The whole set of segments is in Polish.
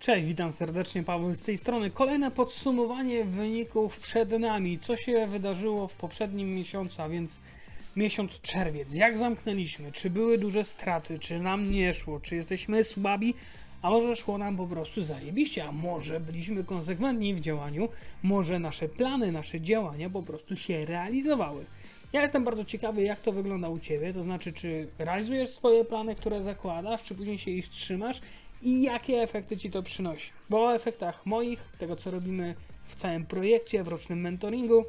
Cześć, witam serdecznie, Paweł z tej strony. Kolejne podsumowanie wyników przed nami. Co się wydarzyło w poprzednim miesiącu, a więc miesiąc czerwiec. Jak zamknęliśmy? Czy były duże straty? Czy nam nie szło? Czy jesteśmy słabi? A może szło nam po prostu zajebiście? A może byliśmy konsekwentni w działaniu? Może nasze plany, nasze działania po prostu się realizowały? Ja jestem bardzo ciekawy, jak to wygląda u Ciebie, to znaczy, czy realizujesz swoje plany, które zakładasz, czy później się ich trzymasz i jakie efekty Ci to przynosi. Bo o efektach moich, tego co robimy w całym projekcie, w rocznym mentoringu,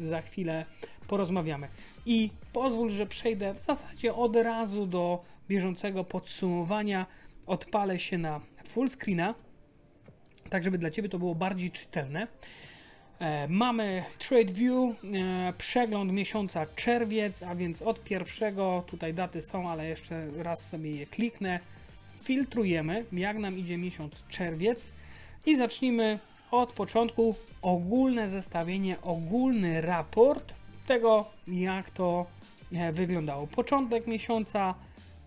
za chwilę porozmawiamy. I pozwól, że przejdę w zasadzie od razu do bieżącego podsumowania. Odpalę się na full screena, tak żeby dla Ciebie to było bardziej czytelne. E, Mamy Trade View, e, przegląd miesiąca czerwiec, a więc od pierwszego, tutaj daty są, ale jeszcze raz sobie je kliknę. Filtrujemy, jak nam idzie miesiąc czerwiec i zacznijmy od początku. Ogólne zestawienie, ogólny raport tego, jak to e, wyglądało. Początek miesiąca,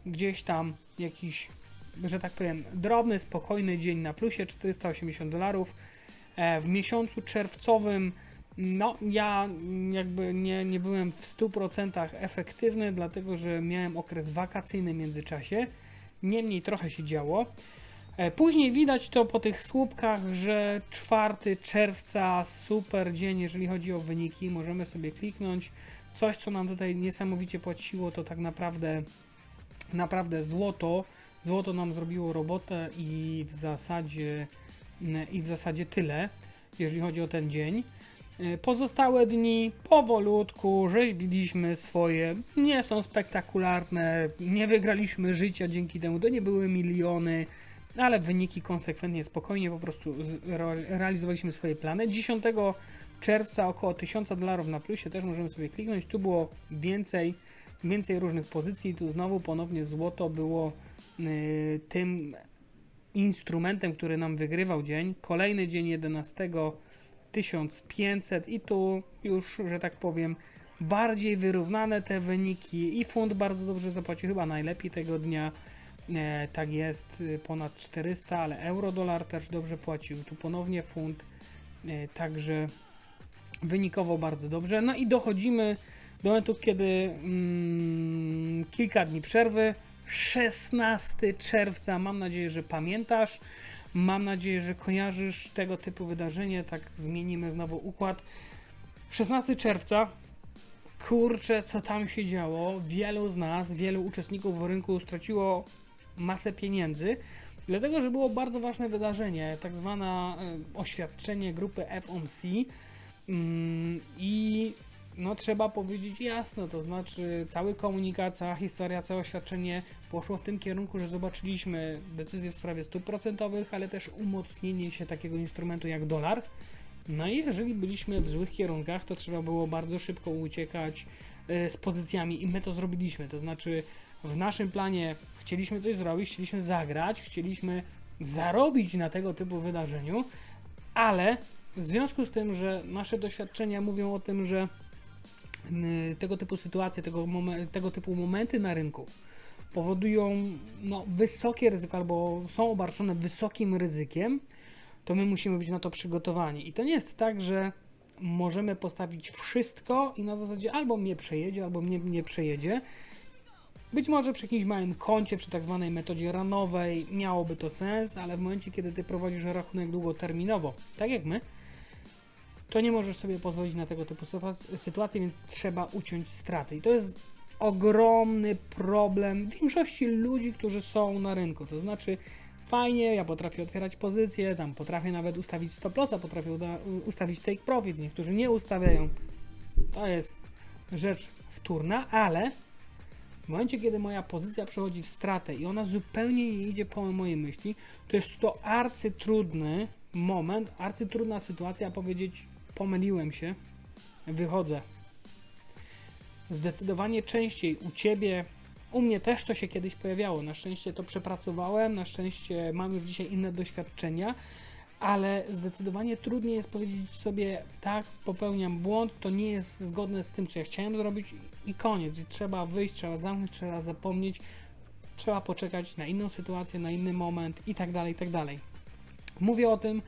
gdzieś tam jakiś, że tak powiem, drobny, spokojny dzień na plusie 480 dolarów. E, W miesiącu czerwcowym, no ja jakby nie, nie byłem w 100% efektywny, dlatego że miałem okres wakacyjny w międzyczasie. Niemniej trochę się działo. E, Później widać to po tych słupkach, że 4 czerwca super dzień, jeżeli chodzi o wyniki. Możemy sobie kliknąć. Coś, co nam tutaj niesamowicie płaciło, to tak naprawdę naprawdę złoto. Złoto nam zrobiło robotę i w zasadzie i w zasadzie tyle, jeżeli chodzi o ten dzień. E, Pozostałe dni powolutku rzeźbiliśmy swoje, nie są spektakularne, nie wygraliśmy życia dzięki temu, to nie były miliony, ale wyniki konsekwentnie, spokojnie po prostu realizowaliśmy swoje plany. 10 czerwca około 1000 dolarów na plusie, też możemy sobie kliknąć, tu było więcej, więcej różnych pozycji, tu znowu ponownie złoto było y, tym instrumentem, który nam wygrywał dzień. Kolejny dzień 11 1500 i tu już, że tak powiem, bardziej wyrównane te wyniki i fund bardzo dobrze zapłacił, chyba najlepiej tego dnia. E, tak jest, y, ponad 400, ale euro-dolar też dobrze płacił. Tu ponownie fund, e, także wynikowo bardzo dobrze. No i dochodzimy do momentu, kiedy mm, kilka dni przerwy, 16 czerwca, mam nadzieję, że pamiętasz. Mam nadzieję, że kojarzysz tego typu wydarzenie. Tak zmienimy znowu układ. 16 czerwca. Kurczę, co tam się działo. Wielu z nas, wielu uczestników rynku straciło masę pieniędzy, dlatego że było bardzo ważne wydarzenie, tak zwane oświadczenie grupy FOMC. Mm, I no trzeba powiedzieć jasno, to znaczy cały komunikat, cała historia, całe oświadczenie poszło w tym kierunku, że zobaczyliśmy decyzje w sprawie stóp procentowych, ale też umocnienie się takiego instrumentu jak dolar. No i jeżeli byliśmy w złych kierunkach, to trzeba było bardzo szybko uciekać e, z pozycjami i my to zrobiliśmy. To znaczy w naszym planie chcieliśmy coś zrobić, chcieliśmy zagrać, chcieliśmy zarobić na tego typu wydarzeniu, ale w związku z tym, że nasze doświadczenia mówią o tym, że tego typu sytuacje, tego, momen- tego typu momenty na rynku powodują no, wysokie ryzyko albo są obarczone wysokim ryzykiem, to my musimy być na to przygotowani. I to nie jest tak, że możemy postawić wszystko i na zasadzie albo mnie przejedzie, albo mnie nie przejedzie. Być może przy jakimś małym koncie, przy tak zwanej metodzie ranowej miałoby to sens, ale w momencie, kiedy ty prowadzisz rachunek długoterminowo, tak jak my, to nie możesz sobie pozwolić na tego typu sytuac- sytuacje, więc trzeba uciąć straty. I to jest ogromny problem większości ludzi, którzy są na rynku. To znaczy, fajnie, ja potrafię otwierać pozycje, tam potrafię nawet ustawić stop lossa, potrafię ustawić take profit, niektórzy nie ustawiają. To jest rzecz wtórna, ale w momencie, kiedy moja pozycja przechodzi w stratę i ona zupełnie nie idzie po mojej myśli, to jest to arcytrudny moment, arcytrudna sytuacja, powiedzieć pomyliłem się, wychodzę. Zdecydowanie częściej u Ciebie, u mnie też to się kiedyś pojawiało. Na szczęście to przepracowałem, na szczęście mam już dzisiaj inne doświadczenia, ale zdecydowanie trudniej jest powiedzieć sobie, tak, popełniam błąd, to nie jest zgodne z tym, co ja chciałem zrobić i koniec. I trzeba wyjść, trzeba zamknąć, trzeba zapomnieć, trzeba poczekać na inną sytuację, na inny moment i tak dalej, i tak dalej. Mówię o tym,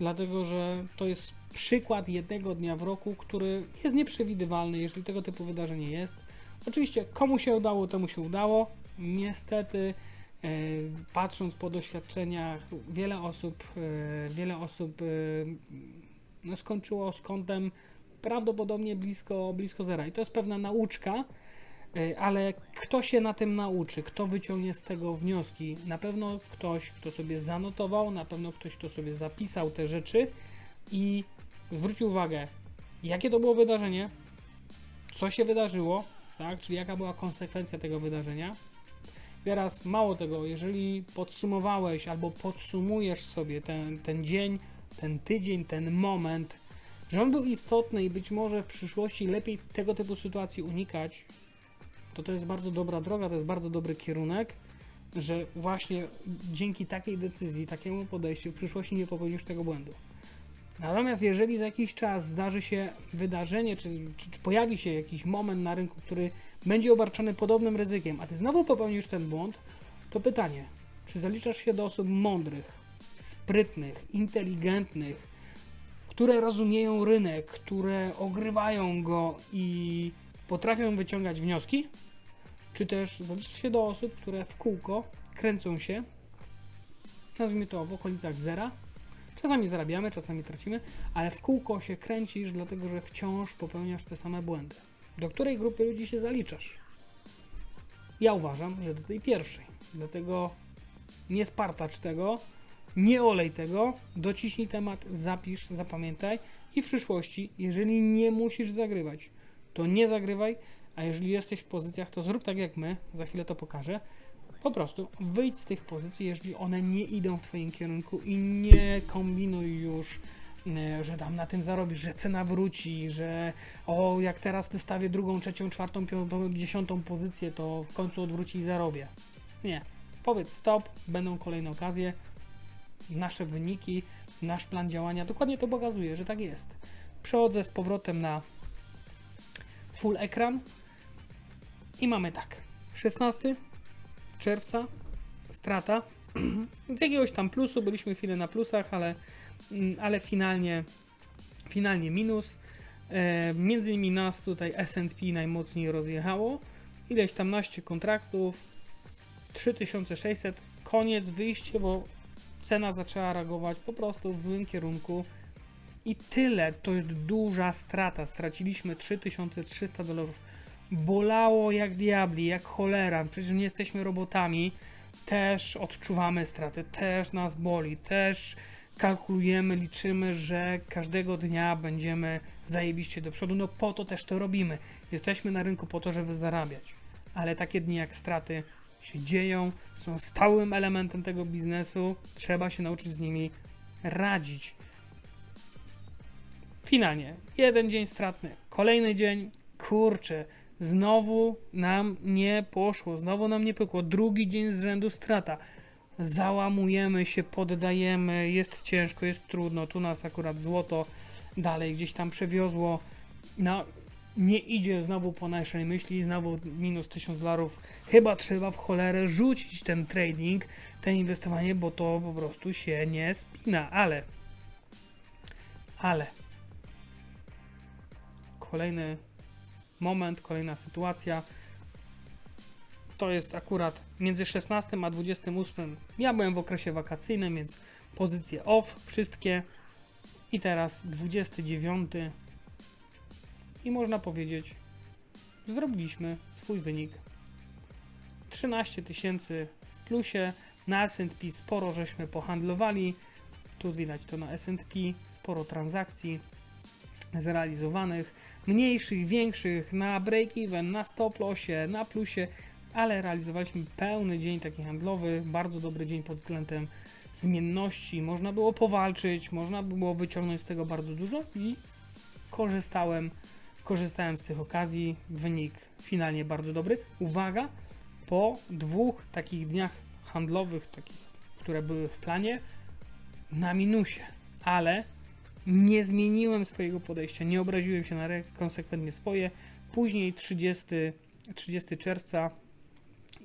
dlatego że to jest przykład jednego dnia w roku, który jest nieprzewidywalny, jeżeli tego typu wydarzenie jest. Oczywiście, komu się udało, temu się udało. Niestety, e, patrząc po doświadczeniach, wiele osób, e, wiele osób e, no, skończyło z kątem prawdopodobnie blisko, blisko zera. I to jest pewna nauczka, ale kto się na tym nauczy, kto wyciągnie z tego wnioski? Na pewno ktoś, kto sobie zanotował, na pewno ktoś, kto sobie zapisał te rzeczy i zwrócił uwagę, jakie to było wydarzenie, co się wydarzyło, tak? czyli jaka była konsekwencja tego wydarzenia. Teraz mało tego, jeżeli podsumowałeś albo podsumujesz sobie ten, ten dzień, ten tydzień, ten moment, że on był istotny i być może w przyszłości lepiej tego typu sytuacji unikać, to to jest bardzo dobra droga, to jest bardzo dobry kierunek, że właśnie dzięki takiej decyzji, takiemu podejściu w przyszłości nie popełnisz tego błędu. Natomiast jeżeli za jakiś czas zdarzy się wydarzenie, czy, czy, czy pojawi się jakiś moment na rynku, który będzie obarczony podobnym ryzykiem, a ty znowu popełnisz ten błąd, to pytanie, czy zaliczasz się do osób mądrych, sprytnych, inteligentnych, które rozumieją rynek, które ogrywają go i potrafią wyciągać wnioski, czy też zaliczasz się do osób, które w kółko kręcą się, nazwijmy to w okolicach zera, Czasami zarabiamy, czasami tracimy, ale w kółko się kręcisz, dlatego że wciąż popełniasz te same błędy. Do której grupy ludzi się zaliczasz? Ja uważam, że do tej pierwszej. Dlatego nie spartacz tego, nie olej tego, dociśnij temat, zapisz, zapamiętaj i w przyszłości, jeżeli nie musisz zagrywać, to nie zagrywaj, a jeżeli jesteś w pozycjach, to zrób tak jak my, za chwilę to pokażę, po prostu wyjdź z tych pozycji, jeżeli one nie idą w Twoim kierunku i nie kombinuj już, e, że tam na tym zarobisz, że cena wróci, że o, jak teraz wystawię drugą, trzecią, czwartą, piątą, dziesiątą pozycję, to w końcu odwróci i zarobię. Nie. Powiedz stop, będą kolejne okazje. Nasze wyniki, nasz plan działania dokładnie to pokazuje, że tak jest. Przechodzę z powrotem na full ekran i mamy tak. 16 czerwca, strata. Z jakiegoś tam plusu, byliśmy chwilę na plusach, ale, mm, ale finalnie, finalnie minus. E, między innymi nas tutaj S&P najmocniej rozjechało. Ileś tam naście kontraktów, 3600, koniec, wyjście, bo cena zaczęła reagować po prostu w złym kierunku. I tyle, to jest duża strata. Straciliśmy 3300 dolarów bolało jak diabli, jak cholera. Przecież nie jesteśmy robotami. Też odczuwamy straty, też nas boli, też kalkulujemy, liczymy, że każdego dnia będziemy zajebiście do przodu. No po to też to robimy. Jesteśmy na rynku po to, żeby zarabiać. Ale takie dni jak straty się dzieją, są stałym elementem tego biznesu. Trzeba się nauczyć z nimi radzić. Finalnie, jeden dzień stratny, kolejny dzień, kurczę, Znowu nam nie poszło, znowu nam nie pykło. Drugi dzień z rzędu strata. Załamujemy się, poddajemy, jest ciężko, jest trudno. Tu nas akurat złoto dalej gdzieś tam przewiozło. No, nie idzie znowu po naszej myśli, znowu minus 1000 dolarów. Chyba trzeba w cholerę rzucić ten trading, te inwestowanie, bo to po prostu się nie spina. Ale, ale, kolejny moment, kolejna sytuacja. To jest akurat między 16 a 28. Ja byłem w okresie wakacyjnym, więc pozycje off, wszystkie. I teraz 29. I można powiedzieć, zrobiliśmy swój wynik. 13 tysięcy w plusie. Na S&P sporo żeśmy pohandlowali. Tu widać to na S&P, sporo transakcji zrealizowanych mniejszych, większych, na break-even, na stop lossie, na plusie, ale realizowaliśmy pełny dzień taki handlowy, bardzo dobry dzień pod względem zmienności. Można było powalczyć, można było wyciągnąć z tego bardzo dużo i korzystałem, korzystałem z tych okazji. Wynik finalnie bardzo dobry. Uwaga, po dwóch takich dniach handlowych, takich, które były w planie, na minusie, ale nie zmieniłem swojego podejścia, nie obraziłem się na konsekwentnie swoje. Później 30, 30 czerwca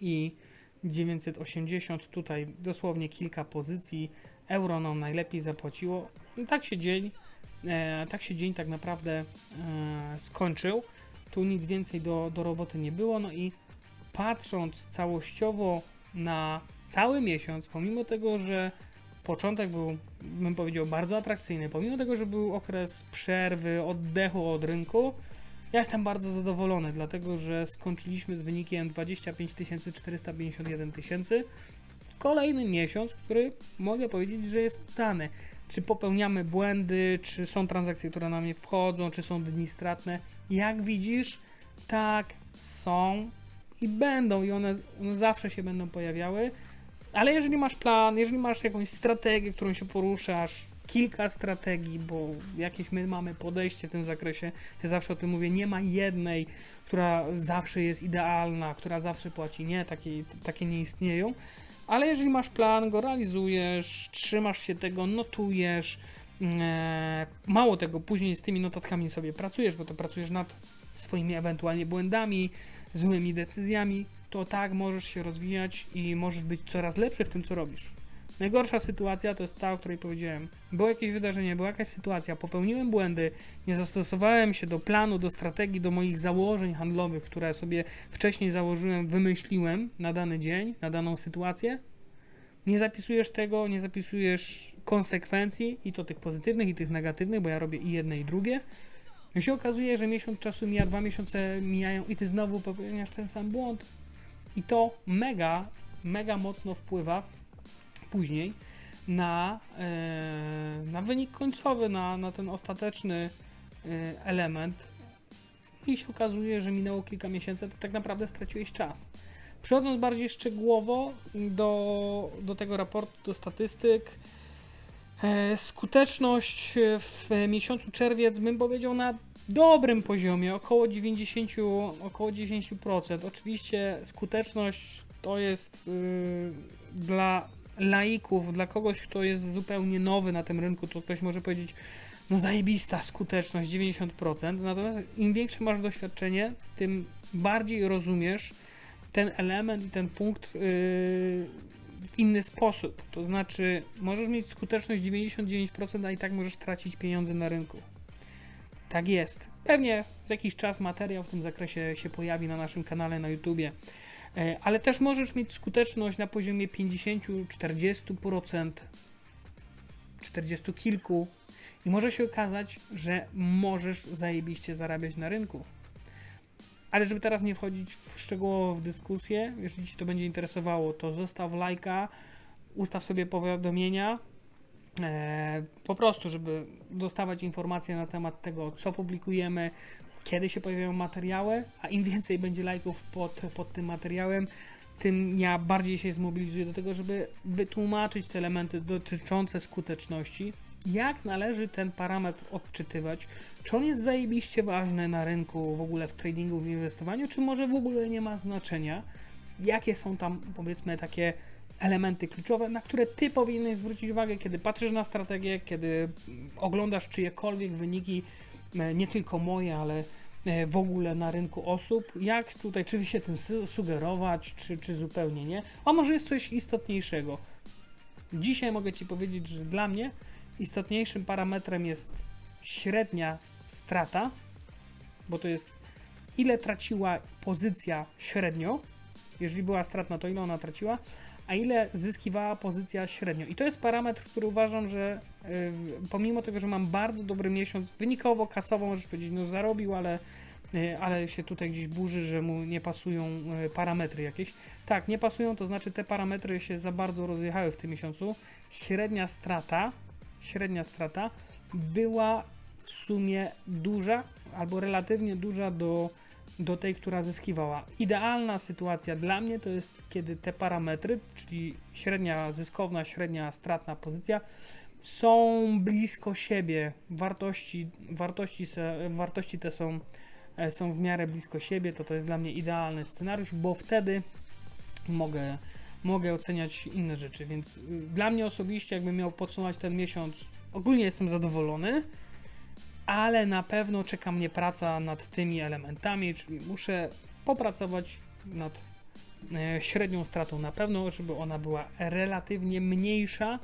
i 980, tutaj dosłownie kilka pozycji euro nam najlepiej zapłaciło. Tak się dzień, e, tak się dzień tak naprawdę e, skończył. Tu nic więcej do, do roboty nie było. No i patrząc całościowo na cały miesiąc, pomimo tego, że początek był, bym powiedział, bardzo atrakcyjny, pomimo tego, że był okres przerwy, oddechu od rynku, ja jestem bardzo zadowolony, dlatego że skończyliśmy z wynikiem 25 451 tysięcy. Kolejny miesiąc, który mogę powiedzieć, że jest udany. Czy popełniamy błędy, czy są transakcje, które na mnie wchodzą, czy są dni stratne. Jak widzisz, tak, są i będą, i one, one zawsze się będą pojawiały. Ale jeżeli masz plan, jeżeli masz jakąś strategię, którą się poruszasz, kilka strategii, bo jakieś my mamy podejście w tym zakresie, ja zawsze o tym mówię, nie ma jednej, która zawsze jest idealna, która zawsze płaci. Nie, takie, takie nie istnieją. Ale jeżeli masz plan, go realizujesz, trzymasz się tego, notujesz, e, mało tego, później z tymi notatkami sobie pracujesz, bo to pracujesz nad swoimi ewentualnie błędami, złymi decyzjami, to tak możesz się rozwijać i możesz być coraz lepszy w tym, co robisz. Najgorsza sytuacja to jest ta, o której powiedziałem. Było jakieś wydarzenie, była jakaś sytuacja, popełniłem błędy, nie zastosowałem się do planu, do strategii, do moich założeń handlowych, które sobie wcześniej założyłem, wymyśliłem na dany dzień, na daną sytuację. Nie zapisujesz tego, nie zapisujesz konsekwencji i to tych pozytywnych i tych negatywnych, bo ja robię i jedne i drugie. I się okazuje, że miesiąc czasu mija, dwa miesiące mijają i ty znowu popełniasz ten sam błąd. I to mega, mega mocno wpływa później na, e, na wynik końcowy, na, na ten ostateczny e, element. I się okazuje, że minęło kilka miesięcy, to tak naprawdę straciłeś czas. Przechodząc bardziej szczegółowo do, do tego raportu, do statystyk, e, skuteczność w miesiącu czerwiec bym powiedział na dobrym poziomie, około 90, około 90%. Oczywiście skuteczność to jest yy, dla laików, dla kogoś, kto jest zupełnie nowy na tym rynku, to ktoś może powiedzieć, no zajebista skuteczność, 90%. Natomiast im większe masz doświadczenie, tym bardziej rozumiesz ten element i ten punkt yy, w inny sposób. To znaczy, możesz mieć skuteczność 99%, a i tak możesz tracić pieniądze na rynku. Tak jest. Pewnie za jakiś czas materiał w tym zakresie się pojawi na naszym kanale na YouTubie. E, ale też możesz mieć skuteczność na poziomie 50-40%, 40 kilku i może się okazać, że możesz zajebiście zarabiać na rynku. Ale żeby teraz nie wchodzić w szczegółowo w dyskusję, jeżeli Ci to będzie interesowało, to zostaw lajka, ustaw sobie powiadomienia, po prostu, żeby dostawać informacje na temat tego, co publikujemy, kiedy się pojawiają materiały, a im więcej będzie lajków pod, pod tym materiałem, tym ja bardziej się zmobilizuję do tego, żeby wytłumaczyć te elementy dotyczące skuteczności, jak należy ten parametr odczytywać, czy on jest zajebiście ważny na rynku, w ogóle w tradingu, w inwestowaniu, czy może w ogóle nie ma znaczenia, jakie są tam powiedzmy takie elementy kluczowe, na które ty powinieneś zwrócić uwagę, kiedy patrzysz na strategię, kiedy oglądasz czyjekolwiek wyniki, e, nie tylko moje, ale e, w ogóle na rynku osób, jak tutaj, czy się tym sugerować, czy, czy zupełnie nie, a może jest coś istotniejszego. Dzisiaj mogę Ci powiedzieć, że dla mnie istotniejszym parametrem jest średnia strata, bo to jest ile traciła pozycja średnio, jeżeli była stratna, to ile ona traciła, a ile zyskiwała pozycja średnio. I to jest parametr, który uważam, że y, pomimo tego, że mam bardzo dobry miesiąc, wynikowo, kasowo możesz powiedzieć, no zarobił, ale, y, ale się tutaj gdzieś burzy, że mu nie pasują y, parametry jakieś. Tak, nie pasują, to znaczy te parametry się za bardzo rozjechały w tym miesiącu. Średnia strata, średnia strata była w sumie duża, albo relatywnie duża do do tej, która zyskiwała. Idealna sytuacja dla mnie to jest, kiedy te parametry, czyli średnia zyskowna, średnia stratna pozycja, są blisko siebie. Wartości, wartości, wartości te są, e, są w miarę blisko siebie. To to jest dla mnie idealny scenariusz, bo wtedy mogę, mogę oceniać inne rzeczy. Więc y, dla mnie osobiście, jakbym miał podsumować ten miesiąc, ogólnie jestem zadowolony ale na pewno czeka mnie praca nad tymi elementami, czyli muszę popracować nad e, średnią stratą na pewno, żeby ona była relatywnie mniejsza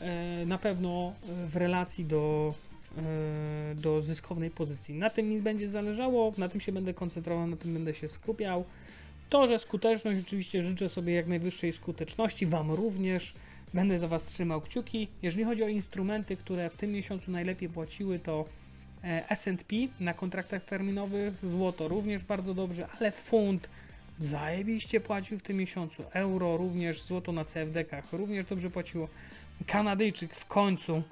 e, na pewno w relacji do, e, do zyskownej pozycji. Na tym mi będzie zależało, na tym się będę koncentrował, na tym będę się skupiał. To, że skuteczność, oczywiście życzę sobie jak najwyższej skuteczności, Wam również. Będę za Was trzymał kciuki. Jeżeli chodzi o instrumenty, które w tym miesiącu najlepiej płaciły, to S&P na kontraktach terminowych, złoto również bardzo dobrze, ale funt zajebiście płacił w tym miesiącu. Euro również, złoto na CFD-kach również dobrze płaciło. Kanadyjczyk w końcu,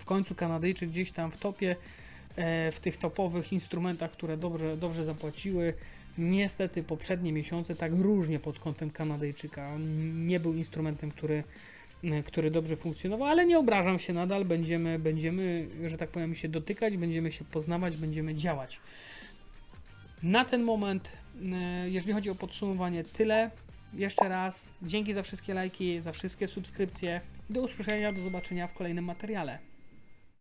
w końcu Kanadyjczyk gdzieś tam w topie, e, w tych topowych instrumentach, które dobrze, dobrze zapłaciły. Niestety poprzednie miesiące tak różnie pod kątem Kanadyjczyka. Nie był instrumentem, który, e, który dobrze funkcjonował, ale nie obrażam się nadal. Będziemy, będziemy, że tak powiem, się dotykać, będziemy się poznawać, będziemy działać. Na ten moment, e, jeżeli chodzi o podsumowanie, tyle. Jeszcze raz dzięki za wszystkie lajki, za wszystkie subskrypcje. Do usłyszenia, do zobaczenia w kolejnym materiale.